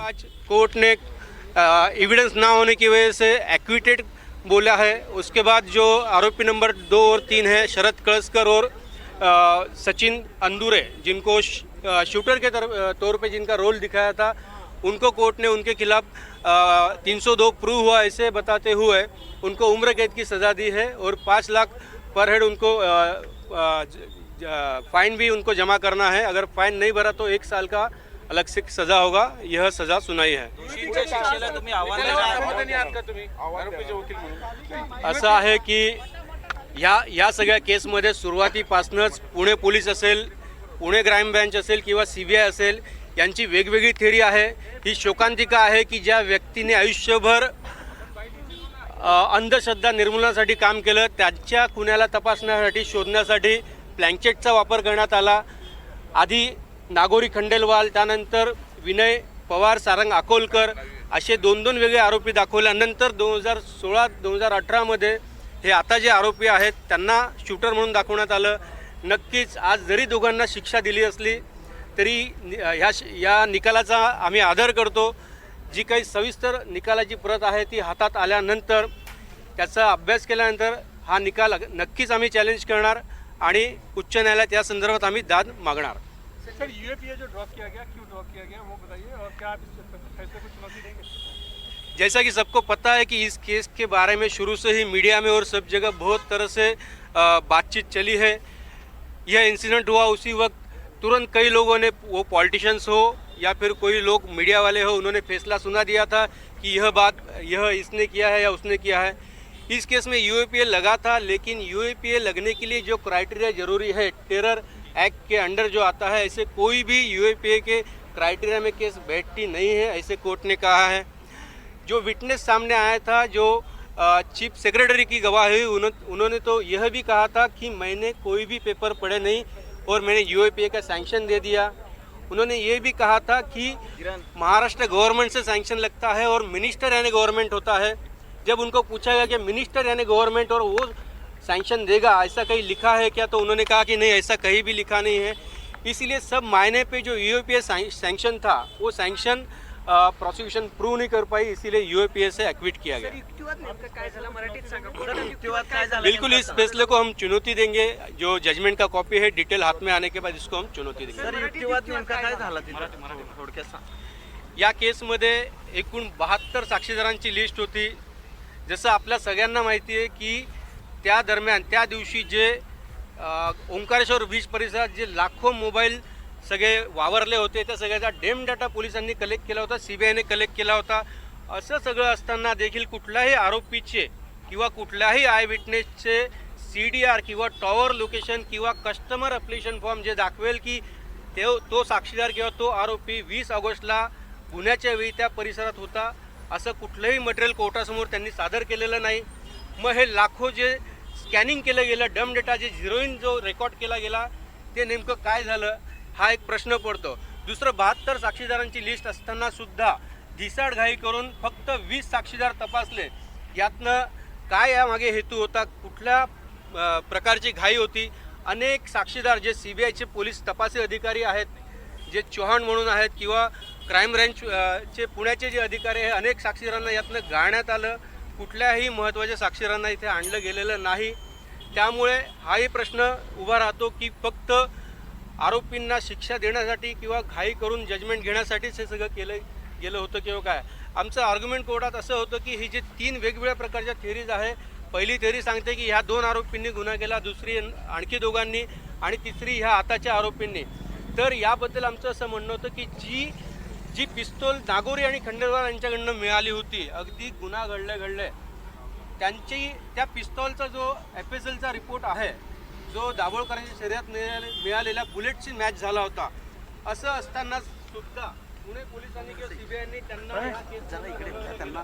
आज कोर्ट ने एविडेंस ना होने की वजह से एक्विटेड बोला है। उसके बाद जो आरोपी नंबर दो और तीन है शरद कलस्कर और सचिन अंदूरे जिनको शूटर के तर, पे जिनका रोल दिखाया था उनको कोर्ट ने उनके खिलाफ तीन सौ दो प्रूव हुआ ऐसे बताते हुए उनको उम्र कैद की सज़ा दी है और पाँच लाख पर हेड उनको फाइन भी उनको जमा करना है। अगर फाइन नहीं भरा तो एक साल का अलग से सज़ा होगा यह सज़ा सुनाई है। असं आहे की ह्या या सगळ्या केसमध्ये सुरुवातीपासूनच पुणे पोलीस असेल पुणे क्राईम ब्रँच असेल किंवा सी बी आय असेल यांची वेगवेगळी थेरी आहे. ही शोकांतिका आहे की ज्या व्यक्तीने आयुष्यभर अंधश्रद्धा निर्मूलनासाठी काम केलं त्यांच्या खुन्याला तपासण्यासाठी शोधण्यासाठी प्लँकेटचा वापर करण्यात आला. आधी नागोरी खंडेलवाल त्यानंतर विनय पवार सारंग अकोलकर असे दोन दोन वेगळे आरोपी दाखवल्यानंतर दोन हजार सोळा दोन हजार अठरामध्ये हे आता जे आरोपी आहेत त्यांना शूटर म्हणून दाखवण्यात आलं. नक्कीच आज जरी दोघांना शिक्षा दिली असली तरी ह्या श- या निकालाचा आम्ही आदर करतो. जी काही सविस्तर निकालाची प्रत आहे ती हातात आल्यानंतर त्याचा अभ्यास केल्यानंतर हा निकाल नक्कीच आम्ही चॅलेंज करणार आणि उच्च न्यायालयात या संदर्भात आम्ही दाद मागणार. सर जो ड्रॉप किया गया, क्यों ड्रॉप किया गया, वो बताइए और क्या आप फैसले को चुनौती देंगे? जैसा कि सबको पता है कि इस केस के बारे में शुरू से ही मीडिया में और सब जगह बहुत तरह से बातचीत चली है। यह इंसिडेंट हुआ उसी वक्त। तुरंत कई लोगों ने, वो पॉलिटिशियंस हो या फिर कोई लोग मीडिया वाले हो, उन्होंने फैसला सुना दिया था कि यह बात, यह इसने किया है या उसने किया है। इस केस में यू लगा था, लेकिन यू लगने के लिए जो क्राइटेरिया ज़रूरी है टेरर एक्ट के अंडर जो आता है, ऐसे कोई भी यू के क्राइटेरिया में केस बैठती नहीं है, ऐसे कोर्ट ने कहा है। जो विटनेस सामने आया था, जो चीफ सेक्रेटरी की गवाह हुई, उन्हों- उन्होंने तो यह भी कहा था कि मैंने कोई भी पेपर पढ़े नहीं और मैंने यू का सैंक्शन दे दिया। उन्होंने ये भी कहा था कि महाराष्ट्र गवर्नमेंट से सैंक्शन लगता है और मिनिस्टर यानी गवर्नमेंट होता है। जब उनको पूछा गया कि मिनिस्टर यानी गवर्नमेंट और वो सैंक्शन देगा ऐसा कहीं लिखा है क्या? तो उन्होंने कहा कि नहीं ऐसा कहीं भी लिखा नहीं है। इसलिए सब मायने पे जो यू सैंक्शन था वो सैंक्शन प्रोसिक्यूशन प्रूव नहीं कर पाई इसीलिए यू से एक्विट किया गया। युक्तिवाद नेमकं काय झालं मराठीत सांगा? पूर्ण युक्तिवाद काय झाला बिल्कुल इस फैसले को हम चुनौती देंगे। जो जजमेंट का कॉपी है डिटेल हाथ में आने के बाद इसको हम चुनौती देंगे। सर युक्तिवाद नेमका काय झाला? तिथं? थोडक्यात सांग. या केसमध्ये एकूण बहात्तर साक्षीदारांची लिस्ट होती. जसं आपल्या सगळ्यांना माहिती आहे की त्या दरम्यान त्या दिवशी जे ओंकारेश्वर बीच परिसरात जे लाखो मोबाईल सगळे वावरले होते त्या सगळ्याचा डेम डाटा पोलिसांनी कलेक्ट केला होता सी बी आयने कलेक्ट केला होता. असं सगळं असताना देखील कुठल्याही आरोपीचे किंवा कुठल्याही आय विटनेसचे सी डी आर किंवा टॉवर लोकेशन किंवा कस्टमर अप्लिकेशन फॉर्म जे दाखवेल की ते तो साक्षीदार किंवा तो आरोपी वीस ऑगस्टला गुन्ह्याच्या वेळी त्या परिसरात होता. असं कुठलंही मटेरियल कोर्टासमोर त्यांनी सादर केलेलं नाही. मग हे लाखो जे स्कॅनिंग केलं गेलं डम डेटा जे झिरोईन जो रेकॉर्ड केला गेला ते नेमकं काय झालं हा एक प्रश्न पडतो. दुसरं बहात्तर साक्षीदारांची लिस्ट असताना सुद्धा घिसाड घाई करून फक्त वीस साक्षीदार तपासले. यातनं काय यामागे हेतू होता कुठल्या प्रकारची घाई होती? अनेक साक्षीदार जे सी बी आयचे पोलीस तपासी अधिकारी आहेत जे चौहान म्हणून आहेत किंवा क्राईम ब्रँच चे पुण्याचे जे अधिकारी आहे अनेक साक्षीदारांना यातनं गाळण्यात आलं. कुठल्याही महत्त्वाच्या साक्षीदारांना इथे आणलं गेलेलं नाही. त्यामुळे हाही प्रश्न उभा राहतो की फक्त आरोपींना शिक्षा देण्यासाठी किंवा घाई करून जजमेंट घेण्यासाठीच हे सगळं केलं गेलं होतं किंवा काय? आमचं आर्ग्युमेंट कोर्टात असं होतं की ही जे तीन वेगवेगळ्या प्रकारच्या थेरीज आहे पहिली थेरी सांगते की ह्या दोन आरोपींनी गुन्हा केला दुसरी आणखी दोघांनी आणि तिसरी ह्या आताच्या आरोपींनी. तर याबद्दल आमचं असं म्हणणं होतं की जी जी पिस्तोल नागोरी आणि खंडेलवाल यांच्याकडनं मिळाली होती अगदी गुन्हा घडले घडले. त्यांची त्या पिस्तॉलचा जो एफ एस एलचा रिपोर्ट आहे जो दाभोळकरांच्या शरीरात मिळाले मिळालेल्या बुलेटची मॅच झाला होता. असं असताना सुद्धा पुणे पोलिसांनी किंवा सीबीआयने त्यांना